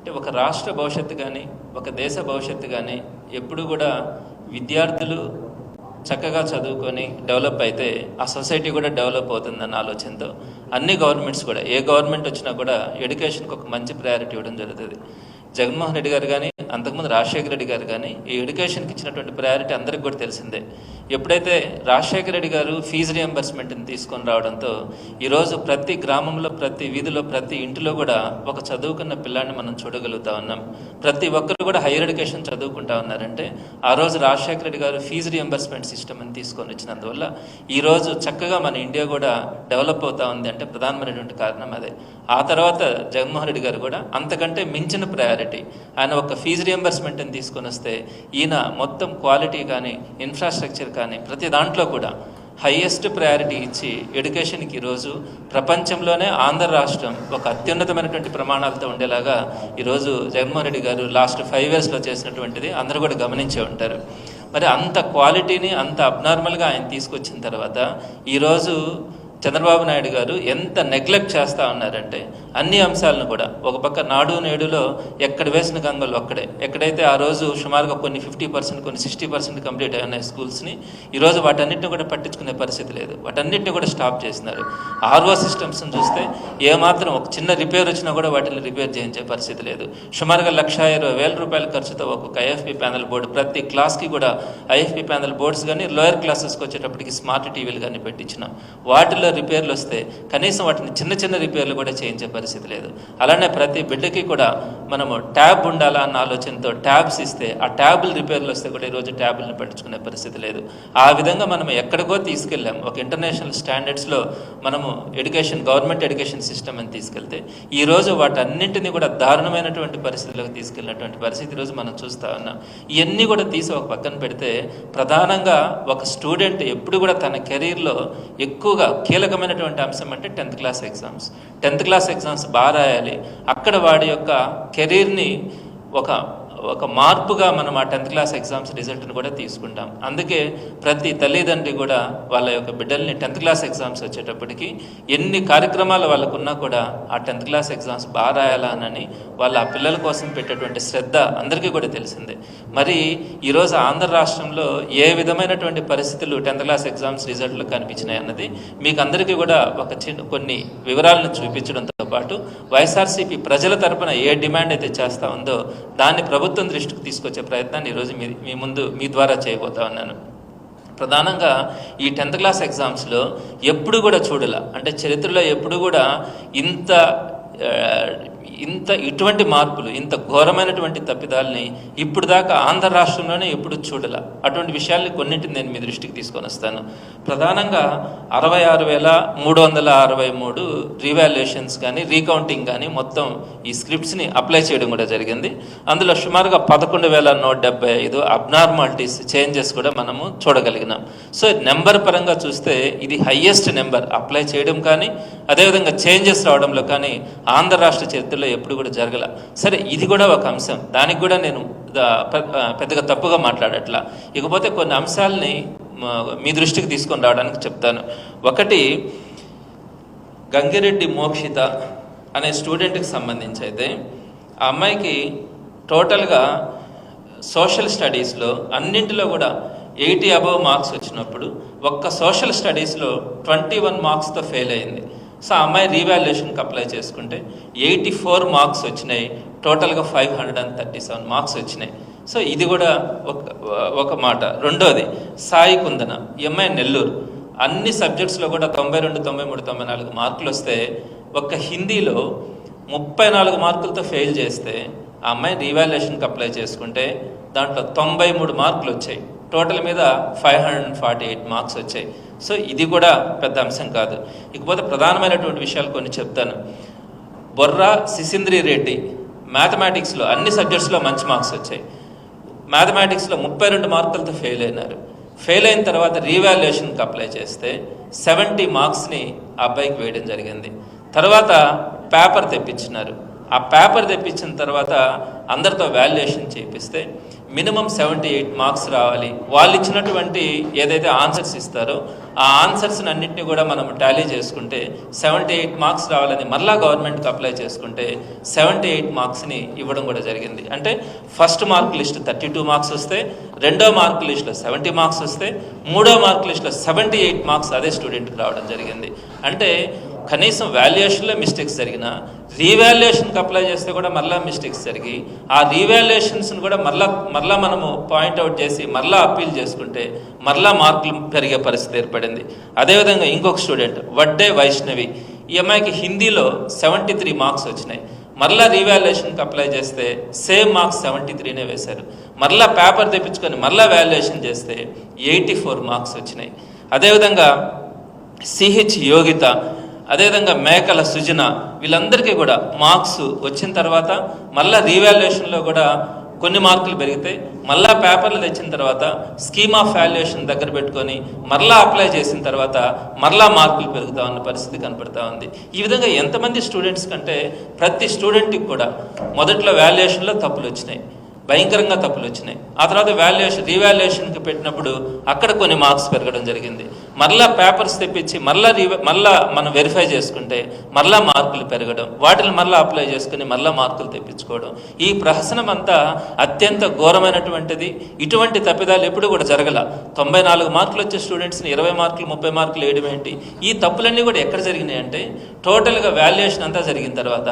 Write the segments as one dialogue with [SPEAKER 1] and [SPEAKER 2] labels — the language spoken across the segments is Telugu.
[SPEAKER 1] అంటే ఒక రాష్ట్ర భవిష్యత్తు కానీ ఒక దేశ భవిష్యత్తు కానీ ఎప్పుడు కూడా విద్యార్థులు చక్కగా చదువుకొని డెవలప్ అయితే ఆ సొసైటీ కూడా డెవలప్ అవుతుందన్న ఆలోచనతో అన్ని గవర్నమెంట్స్ కూడా ఏ గవర్నమెంట్ వచ్చినా కూడా ఎడ్యుకేషన్కి ఒక మంచి ప్రయారిటీ ఇవ్వడం జరుగుతుంది. జగన్మోహన్ రెడ్డి గారు కానీ అంతకుముందు రాజశేఖర రెడ్డి గారు కానీ ఈ ఎడ్యుకేషన్కి ఇచ్చినటువంటి ప్రయారిటీ అందరికీ కూడా తెలిసిందే. ఎప్పుడైతే రాజశేఖర రెడ్డి గారు ఫీజు రియంబర్స్మెంట్ని తీసుకొని రావడంతో ఈరోజు ప్రతి గ్రామంలో ప్రతి వీధిలో ప్రతి ఇంటిలో కూడా ఒక చదువుకున్న పిల్లాన్ని మనం చూడగలుగుతా ఉన్నాం. ప్రతి ఒక్కరు కూడా హైయర్ ఎడ్యుకేషన్ చదువుకుంటా ఉన్నారంటే ఆ రోజు రాజశేఖర రెడ్డి గారు ఫీజు రియంబర్స్మెంట్ సిస్టమ్ అని తీసుకొని వచ్చినందువల్ల ఈరోజు చక్కగా మన ఇండియా కూడా డెవలప్ అవుతా ఉంది అంటే ప్రధానమైనటువంటి కారణం అదే. ఆ తర్వాత జగన్మోహన్ రెడ్డి గారు కూడా అంతకంటే మించిన ప్రయారిటీ ఆయన ఒక ఫీజు రియంబర్స్మెంట్ని తీసుకొని వస్తే ఈయన మొత్తం క్వాలిటీ కానీ ఇన్ఫ్రాస్ట్రక్చర్ కానీ ప్రతి దాంట్లో కూడా హయ్యెస్ట్ ప్రయారిటీ ఇచ్చి ఎడ్యుకేషన్కి ఈరోజు ప్రపంచంలోనే ఆంధ్ర రాష్ట్రం ఒక అత్యున్నతమైనటువంటి ప్రమాణాలతో ఉండేలాగా ఈరోజు జగన్మోహన్ రెడ్డి గారు లాస్ట్ ఫైవ్ ఇయర్స్లో చేసినటువంటిది అందరూ కూడా గమనించే ఉంటారు. మరి అంత క్వాలిటీని అంత అబ్నార్మల్గా ఆయన తీసుకొచ్చిన తర్వాత ఈరోజు చంద్రబాబు నాయుడు గారు ఎంత నెగ్లెక్ట్ చేస్తూ ఉన్నారంటే అన్ని అంశాలను కూడా. ఒక పక్క నాడు నేడులో ఎక్కడ వేసిన గంగలు అక్కడే ఎక్కడైతే ఆ రోజు సుమారుగా కొన్ని ఫిఫ్టీ పర్సెంట్ కొన్ని సిక్స్టీ పర్సెంట్ కంప్లీట్ అయిన ఉన్నాయి స్కూల్స్ని ఈరోజు వాటన్నిటిని కూడా పట్టించుకునే పరిస్థితి లేదు. వాటన్నిటిని కూడా స్టాప్ చేసినారు. ఆర్ఓ సిస్టమ్స్ని చూస్తే ఏమాత్రం ఒక చిన్న రిపేర్ వచ్చినా కూడా వాటిని రిపేర్ చేయించే పరిస్థితి లేదు. సుమారుగా లక్ష ఇరవై వేల రూపాయల ఖర్చుతో ఒక్కొక్క ఐఎఫ్పి ప్యానల్ బోర్డు ప్రతి క్లాస్కి కూడా ఐఎఫ్పి ప్యానల్ బోర్డ్స్ కానీ లోయర్ క్లాసెస్కి వచ్చేటప్పటికి స్మార్ట్ టీవీలు కానీ పెట్టించినాం. వాటిలో రిపేర్లు వస్తే కనీసం వాటిని చిన్న చిన్న రిపేర్లు కూడా చేయించే పరిస్థితి లేదు. అలానే ప్రతి బిడ్డకి కూడా మనము ట్యాబ్ ఉండాలా అన్న ఆలోచనతో ట్యాబ్స్ ఇస్తే ఆ ట్యాబ్లు రిపేర్లు వస్తే కూడా ఈరోజు ట్యాబ్లను పట్టించుకునే పరిస్థితి లేదు. ఆ విధంగా మనం ఎక్కడికో తీసుకెళ్ళాం. ఒక ఇంటర్నేషనల్ స్టాండర్డ్స్లో మనము ఎడ్యుకేషన్ గవర్నమెంట్ ఎడ్యుకేషన్ సిస్టమ్ అని తీసుకెళ్తే ఈరోజు వాటన్నింటినీ కూడా దారుణమైనటువంటి పరిస్థితులకు తీసుకెళ్ళినటువంటి పరిస్థితి ఈరోజు మనం చూస్తా ఉన్నాం. ఇవన్నీ కూడా తీసి ఒక పక్కన పెడితే ప్రధానంగా ఒక స్టూడెంట్ ఎప్పుడు కూడా తన కెరీర్లో ఎక్కువగా కీలకమైనటువంటి అంశం అంటే tenth class exams. Tenth class exams బాగా రాయాలి. అక్కడ వాడి యొక్క కెరీర్ని ఒక ఒక మార్పుగా మనం ఆ టెన్త్ క్లాస్ ఎగ్జామ్స్ రిజల్ట్ని కూడా తీసుకుంటాం. అందుకే ప్రతి తల్లిదండ్రి కూడా వాళ్ళ యొక్క బిడ్డల్ని టెన్త్ క్లాస్ ఎగ్జామ్స్ వచ్చేటప్పటికి ఎన్ని కార్యక్రమాలు వాళ్ళకున్నా కూడా ఆ టెన్త్ క్లాస్ ఎగ్జామ్స్ బాగా రాయాలా అని వాళ్ళ ఆ పిల్లల కోసం పెట్టేటువంటి శ్రద్ధ అందరికీ కూడా తెలిసిందే. మరి ఈరోజు ఆంధ్ర రాష్ట్రంలో ఏ విధమైనటువంటి పరిస్థితులు టెన్త్ క్లాస్ ఎగ్జామ్స్ రిజల్ట్లు కనిపించినాయి అన్నది మీకు అందరికీ కూడా ఒక చిన్న కొన్ని వివరాలను చూపించడంతో పాటు వైఎస్ఆర్సీపీ ప్రజల తరపున ఏ డిమాండ్ అయితే చేస్తా ఉందో దాన్ని ప్రభుత్వం ప్రభుత్వం దృష్టికి తీసుకొచ్చే ప్రయత్నాన్ని ఈరోజు మీ మీ ముందు మీ ద్వారా చేయబోతా ఉన్నాను. ప్రధానంగా ఈ టెన్త్ క్లాస్ ఎగ్జామ్స్లో ఎప్పుడు కూడా చూడాల. అంటే చరిత్రలో ఎప్పుడు కూడా ఇంత ఇంత ఇటువంటి మార్పులు ఇంత ఘోరమైనటువంటి తప్పిదాలని ఇప్పుడు దాకా ఆంధ్ర రాష్ట్రంలోనే ఎప్పుడు చూడాల. అటువంటి విషయాల్ని కొన్నింటిని నేను మీ దృష్టికి తీసుకొని వస్తాను. ప్రధానంగా అరవై ఆరు వేల మూడు వందల అరవై మూడు రీవాల్యుయేషన్స్ కానీ రీకౌంటింగ్ కానీ మొత్తం ఈ స్క్రిప్ట్స్ని అప్లై చేయడం కూడా జరిగింది. అందులో సుమారుగా పదకొండు వేల నూట డెబ్బై ఐదు అబ్నార్మాలిటీస్ చేంజెస్ కూడా మనము చూడగలిగినాం. సో నెంబర్ పరంగా చూస్తే ఇది హయ్యెస్ట్ నెంబర్. అప్లై చేయడం కానీ అదేవిధంగా చేంజెస్ రావడంలో కానీ ఆంధ్ర రాష్ట్ర చరిత్రలో ఎప్పుడు కూడా జరగల. సరే ఇది కూడా ఒక అంశం. దానికి కూడా నేను పెద్దగా తప్పుగా మాట్లాడట్లా. ఇకపోతే కొన్ని అంశాలని మీ దృష్టికి తీసుకొని రావడానికి చెప్తాను. ఒకటి గంగిరెడ్డి మోక్షిత అనే స్టూడెంట్కి సంబంధించి అయితే ఆ అమ్మాయికి టోటల్గా సోషల్ స్టడీస్లో అన్నింటిలో కూడా ఎయిటీ అబవ్ మార్క్స్ వచ్చినప్పుడు ఒక్క సోషల్ స్టడీస్లో ట్వంటీ వన్ మార్క్స్తో ఫెయిల్ అయింది సో ఆ అమ్మాయి రీవాల్యుయేషన్కి అప్లై చేసుకుంటే ఎయిటీ ఫోర్ మార్క్స్ వచ్చినాయి. టోటల్గా five hundred and thirty seven marks వచ్చినాయి. సో ఇది కూడా ఒక ఒక మాట. రెండోది సాయి కుందన ఎంఐ నెల్లూరు. అన్ని సబ్జెక్ట్స్లో కూడా తొంభై రెండు తొంభై మూడు తొంభై నాలుగు మార్కులు వస్తే ఒక్క హిందీలో ముప్పై నాలుగు మార్కులతో ఫెయిల్ చేస్తే ఆ అమ్మాయి రీవాల్యుయేషన్కి అప్లై చేసుకుంటే దాంట్లో తొంభై మూడు మార్కులు వచ్చాయి. టోటల్ మీద five hundred and forty eight marks వచ్చాయి. సో ఇది కూడా పెద్ద అంశం కాదు. ఇకపోతే ప్రధానమైనటువంటి విషయాలు కొన్ని చెప్తాను. బొర్రా సిసింద్రి రెడ్డి మ్యాథమెటిక్స్లో అన్ని సబ్జెక్ట్స్లో మంచి మార్క్స్ వచ్చాయి. మ్యాథమెటిక్స్లో ముప్పై రెండు మార్కులతో ఫెయిల్ అయినారు. ఫెయిల్ అయిన తర్వాత రీవాల్యుయేషన్కి అప్లై చేస్తే సెవెంటీ మార్క్స్ని ఆ అబ్బాయికి వేయడం జరిగింది. తర్వాత పేపర్ తెప్పించినారు. ఆ పేపర్ తెప్పించిన తర్వాత అందరితో వాల్యుయేషన్ చేపిస్తే మినిమం సెవెంటీ ఎయిట్ మార్క్స్ రావాలి. వాళ్ళు ఇచ్చినటువంటి ఏదైతే ఆన్సర్స్ ఇస్తారో ఆ ఆన్సర్స్ని అన్నింటినీ కూడా మనం టాలీ చేసుకుంటే సెవెంటీ ఎయిట్ మార్క్స్ రావాలని మరలా గవర్నమెంట్కి అప్లై చేసుకుంటే సెవెంటీ ఎయిట్ మార్క్స్ని ఇవ్వడం కూడా జరిగింది. అంటే first mark list thirty two marks వస్తే రెండో మార్క్ లిస్ట్లో సెవెంటీ మార్క్స్ వస్తే మూడో మార్క్ లిస్ట్లో సెవెంటీ ఎయిట్ మార్క్స్ అదే స్టూడెంట్కి రావడం జరిగింది. అంటే కనీసం వాల్యుయేషన్లో మిస్టేక్స్ జరిగినా రీవాల్యుయేషన్కి అప్లై చేస్తే కూడా మళ్ళీ మిస్టేక్స్ జరిగి ఆ రీవాల్యుయేషన్స్ని కూడా మళ్ళా మళ్ళీ మనము పాయింట్అవుట్ చేసి మళ్ళీ అప్పీల్ చేసుకుంటే మళ్ళీ మార్కులు పెరిగే పరిస్థితి ఏర్పడింది. అదేవిధంగా ఇంకొక స్టూడెంట్ వడ్డే వైష్ణవి. ఈ అమ్మాయికి హిందీలో సెవెంటీ త్రీ మార్క్స్ వచ్చినాయి. మరలా రీవాల్యుయేషన్కి అప్లై చేస్తే సేమ్ మార్క్స్ సెవెంటీ త్రీనే వేశారు. మళ్ళీ పేపర్ తెప్పించుకొని మళ్ళీ వాల్యుయేషన్ చేస్తే ఎయిటీ ఫోర్ మార్క్స్ వచ్చినాయి. అదేవిధంగా సిహెచ్ యోగిత. అదేవిధంగా మేకల సృజన వీళ్ళందరికీ కూడా మార్క్స్ వచ్చిన తర్వాత మళ్ళీ రీవాల్యుయేషన్లో కూడా కొన్ని మార్కులు పెరిగితే మళ్ళా పేపర్లు తెచ్చిన తర్వాత స్కీమ్ ఆఫ్ వాల్యుయేషన్ దగ్గర పెట్టుకొని మరలా అప్లై చేసిన తర్వాత మరలా మార్కులు పెరుగుతా ఉన్న పరిస్థితి కనపడతా ఉంది. ఈ విధంగా ఎంతమంది స్టూడెంట్స్ కంటే ప్రతి స్టూడెంట్కి కూడా మొదట్లో వాల్యుయేషన్లో తప్పులు వచ్చినాయి. భయంకరంగా తప్పులు వచ్చినాయి. ఆ తర్వాత వాల్యుయేషన్ రీవాల్యుయేషన్కి పెట్టినప్పుడు అక్కడ కొన్ని మార్క్స్ పెరగడం జరిగింది. మళ్ళా పేపర్స్ తెప్పించి మళ్ళా రీ మళ్ళా మనం వెరిఫై చేసుకుంటే మరలా మార్కులు పెరగడం వాటిని మళ్ళీ అప్లై చేసుకుని మరలా మార్కులు తెప్పించుకోవడం. ఈ ప్రహసనం అంతా అత్యంత ఘోరమైనటువంటిది. ఇటువంటి తప్పిదాలు ఎప్పుడు కూడా జరగల. తొంభై నాలుగు మార్కులు వచ్చే స్టూడెంట్స్ని ఇరవై మార్కులు ముప్పై మార్కులు వేయడం ఏంటి? ఈ తప్పులన్నీ కూడా ఎక్కడ జరిగినాయి అంటే టోటల్గా వాల్యుయేషన్ అంతా జరిగిన తర్వాత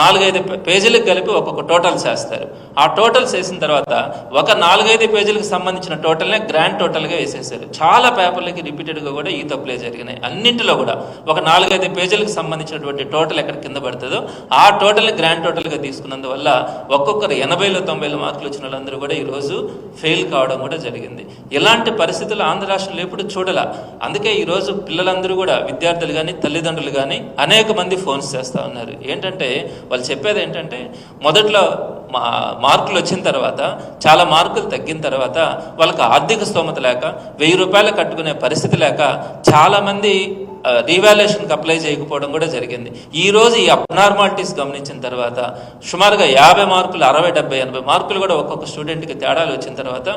[SPEAKER 1] నాలుగైదు పేజీలకు కలిపి ఒక్కొక్క టోటల్స్ వేస్తారు ఆ టోటల్స్ వేసిన తర్వాత ఒక నాలుగైదు పేజీలకు సంబంధించిన టోటల్నే గ్రాండ్ టోటల్గా వేసేసారు చాలా పేపర్లకి రిపీటెడ్గా కూడా ఈ తప్పులే జరిగినాయి. అన్నింటిలో కూడా ఒక నాలుగైదు పేజీలకు సంబంధించినటువంటి టోటల్ ఎక్కడ కింద పడుతుందో ఆ టోటల్ని గ్రాండ్ టోటల్గా తీసుకున్నందువల్ల ఒక్కొక్కరు ఎనభైలో తొంభైలో మార్కులు వచ్చిన వాళ్ళందరూ కూడా ఈరోజు ఫెయిల్ కావడం కూడా జరిగింది. ఇలాంటి పరిస్థితులు ఆంధ్ర రాష్ట్రంలో ఎప్పుడు చూడాల. అందుకే ఈరోజు పిల్లలందరూ కూడా విద్యార్థులు కానీ తల్లిదండ్రులు కానీ అనేక మంది ఫోన్స్ చేస్తూ ఉన్నారు. ఏంటంటే వాళ్ళు చెప్పేది ఏంటంటే మొదట్లో మా మార్కులు వచ్చిన తర్వాత చాలా మార్కులు తగ్గిన తర్వాత వాళ్ళకి ఆర్థిక స్తోమత లేక వెయ్యి రూపాయలు కట్టుకునే పరిస్థితి లేక చాలామంది రీవాల్యుయేషన్కి అప్లై చేయకపోవడం కూడా జరిగింది. ఈరోజు ఈ అబ్నార్మాలిటీస్ గమనించిన తర్వాత సుమారుగా యాభై మార్కులు అరవై డెబ్బై ఎనభై మార్కులు కూడా ఒక్కొక్క స్టూడెంట్కి తేడాలు వచ్చిన తర్వాత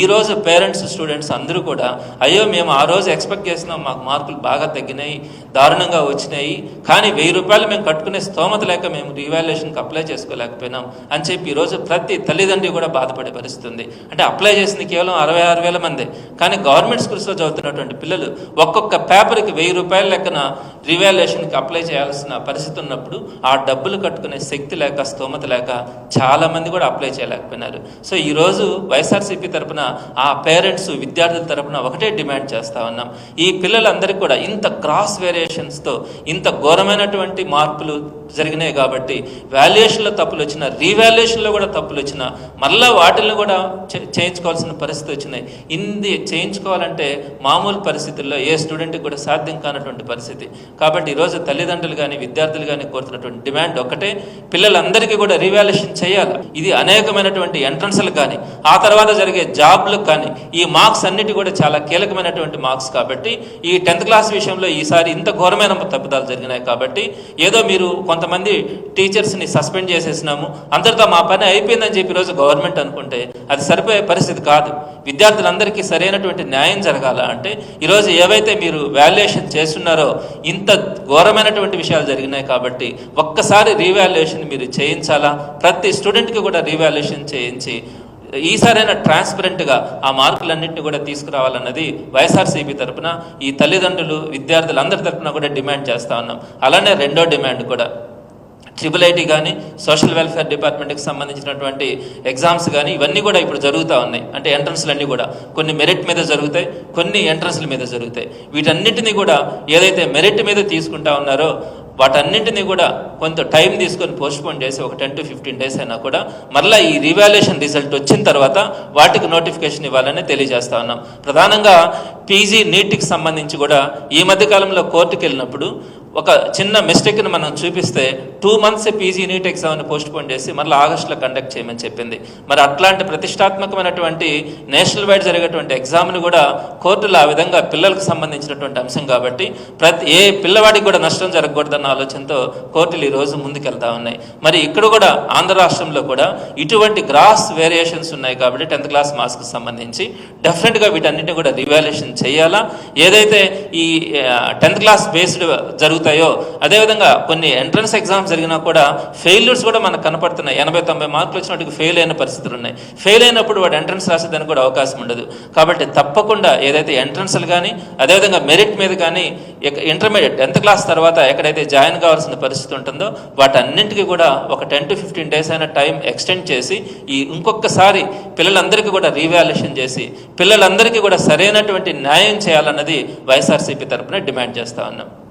[SPEAKER 1] ఈ రోజు పేరెంట్స్ స్టూడెంట్స్ అందరూ కూడా అయ్యో మేము ఆ రోజు ఎక్స్పెక్ట్ చేసినాం మాకు మార్కులు బాగా తగ్గినాయి దారుణంగా వచ్చినాయి కానీ వెయ్యి రూపాయలు మేము కట్టుకునే స్తోమత లేక మేము రీవాల్యుయేషన్కి అప్లై చేసుకోలేకపోయినాం అని చెప్పి ఈరోజు ప్రతి తల్లిదండ్రి కూడా బాధపడే పరిస్థితుంది. అంటే అప్లై చేసింది కేవలం అరవై ఆరు వేల మంది. కానీ గవర్నమెంట్ స్కూల్స్లో చదువుతున్నటువంటి పిల్లలు ఒక్కొక్క పేపర్కి వెయ్యి రూపాయలు లెక్కన రివాల్యుయేషన్కి అప్లై చేయాల్సిన పరిస్థితి ఉన్నప్పుడు ఆ డబ్బులు కట్టుకునే శక్తి లేక స్తోమత లేక చాలామంది కూడా అప్లై చేయలేకపోయినారు. సో ఈరోజు వైఎస్ఆర్సీపీ తరపున ఆ పేరెంట్స్ విద్యార్థుల తరపున ఒకటే డిమాండ్ చేస్తూ ఉన్నాం. ఈ పిల్లలందరికీ కూడా ఇంత క్రాస్ వేరియేషన్స్తో ఇంత ఘోరమైనటువంటి మార్పులు జరిగినాయి కాబట్టి వాల్యుయేషన్లో తప్పులు వచ్చిన రీవాల్యుయేషన్లో కూడా తప్పులు వచ్చిన మళ్ళీ వాటిని కూడా చేయించుకోవాల్సిన పరిస్థితి వచ్చినాయి. ఇంది చేయించుకోవాలంటే మామూలు పరిస్థితుల్లో ఏ స్టూడెంట్కి కూడా సాధ్యం ఉన్నటువంటి పరిస్థితి. కాబట్టి ఈరోజు తల్లిదండ్రులు కానీ విద్యార్థులు కానీ కోరుతున్నటువంటి డిమాండ్ ఒకటే పిల్లలందరికీ కూడా రీవాల్యుయేషన్ చేయాలి. ఇది అనేకమైనటువంటి ఎంట్రన్స్లు కానీ ఆ తర్వాత జరిగే జాబ్లు కానీ ఈ మార్క్స్ అన్నిటి కూడా చాలా కీలకమైనటువంటి మార్క్స్ కాబట్టి ఈ టెన్త్ క్లాస్ విషయంలో ఈసారి ఇంత ఘోరమైన తప్పిదాలు జరిగినాయి కాబట్టి ఏదో మీరు కొంతమంది టీచర్స్ని సస్పెండ్ చేసేసినాము అందరితో మా పని అయిపోయిందని చెప్పి ఈరోజు గవర్నమెంట్ అనుకుంటే అది సరిపోయే పరిస్థితి కాదు. విద్యార్థులందరికీ సరైనటువంటి న్యాయం జరగాల అంటే ఈరోజు ఏవైతే మీరు వాల్యుయేషన్ చేస్తున్నారో ఇంత ఘోరమైనటువంటి విషయాలు జరిగినాయి కాబట్టి ఒక్కసారి రీవాల్యుయేషన్ మీరు చేయించాలా? ప్రతి స్టూడెంట్కి కూడా రీవాల్యుయేషన్ చేయించి ఈసారైనా ట్రాన్స్పరెంట్గా ఆ మార్కులన్నింటినీ కూడా తీసుకురావాలన్నది వైఎస్ఆర్సీపీ తరపున ఈ తల్లిదండ్రులు విద్యార్థులు అందరి తరపున కూడా డిమాండ్ చేస్తా ఉన్నాం. అలానే రెండో డిమాండ్ కూడా. ట్రిపుల్ ఐటీ కానీ సోషల్ వెల్ఫేర్ డిపార్ట్మెంట్కి సంబంధించినటువంటి ఎగ్జామ్స్ కానీ ఇవన్నీ కూడా ఇప్పుడు జరుగుతూ ఉన్నాయి. అంటే ఎంట్రన్స్లు అన్నీ కూడా. కొన్ని మెరిట్ మీద జరుగుతాయి కొన్ని ఎంట్రన్స్ల మీద జరుగుతాయి. వీటన్నిటినీ కూడా ఏదైతే మెరిట్ మీద తీసుకుంటా ఉన్నారో వాటన్నింటినీ కూడా కొంత టైం తీసుకొని పోస్ట్పోన్ చేసి ఒక టెన్ టు ఫిఫ్టీన్ డేస్ అయినా కూడా మళ్ళీ ఈ రివాల్యుయేషన్ రిజల్ట్ వచ్చిన తర్వాత వాటికి నోటిఫికేషన్ ఇవ్వాలని తెలియజేస్తా ఉన్నాం. ప్రధానంగా పీజీ నీట్కి సంబంధించి కూడా ఈ మధ్య కాలంలో కోర్టుకు వెళ్ళినప్పుడు ఒక చిన్న మిస్టేక్ని మనం చూపిస్తే టూ మంత్స్ పీజీ నీట్ ఎగ్జామ్ని పోస్ట్పోన్ చేసి మళ్ళీ ఆగస్టులో కండక్ట్ చేయమని చెప్పింది. మరి అట్లాంటి ప్రతిష్టాత్మకమైనటువంటి నేషనల్ వైడ్ జరిగేటువంటి ఎగ్జామ్ని కూడా కోర్టులు ఆ విధంగా పిల్లలకు సంబంధించినటువంటి అంశం కాబట్టి ప్రతి ఏ పిల్లవాడికి కూడా నష్టం జరగకూడదన్న ఆలోచనతో కోర్టులు ఈ రోజు ముందుకెళ్తా ఉన్నాయి. మరి ఇక్కడ కూడా ఆంధ్ర రాష్ట్రంలో కూడా ఇటువంటి గ్రాస్ వేరియేషన్స్ ఉన్నాయి కాబట్టి టెన్త్ క్లాస్ మార్క్స్కి సంబంధించి. డెఫినెట్గా వీటన్నిటిని కూడా రివాల్యూషన్ చేయాలా? ఏదైతే ఈ టెన్త్ క్లాస్ బేస్డ్ జరుగుతాయో అదేవిధంగా కొన్ని ఎంట్రన్స్ ఎగ్జామ్స్ జరిగినా కూడా ఫెయిల్యూర్స్ కూడా మనకు కనపడుతున్నాయి. ఎనభై తొంభై మార్కులు వచ్చినట్టుగా ఫెయిల్ అయిన పరిస్థితులు ఉన్నాయి. ఫెయిల్ అయినప్పుడు వాడు ఎంట్రన్స్ రాసేదానికి కూడా అవకాశం ఉండదు. కాబట్టి తప్పకుండా ఏదైతే ఎంట్రన్స్లు కానీ అదేవిధంగా మెరిట్ మీద కానీ ఇంటర్మీడియట్ టెన్త్ క్లాస్ తర్వాత ఎక్కడైతే జాయిన్ కావాల్సిన పరిస్థితి ఉంటుందో వాటన్నింటికి కూడా ఒక టెన్ టు ఫిఫ్టీన్ డేస్ అయిన టైం ఎక్స్టెండ్ చేసి ఈ ఇంకొకసారి పిల్లలందరికీ కూడా రీవాల్యుయేషన్ చేసి పిల్లలందరికీ కూడా సరైనటువంటి న్యాయం చేయాలన్నది వైఎస్ఆర్సీపీ తరఫున డిమాండ్ చేస్తా ఉన్నాం.